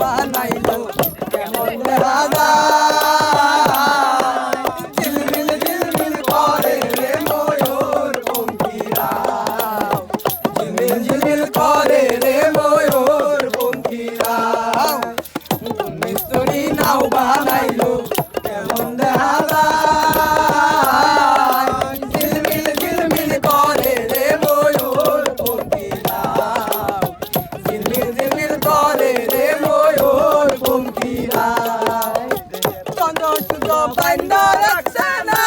বানাইলো। কেমন রাজা Bandaraksana.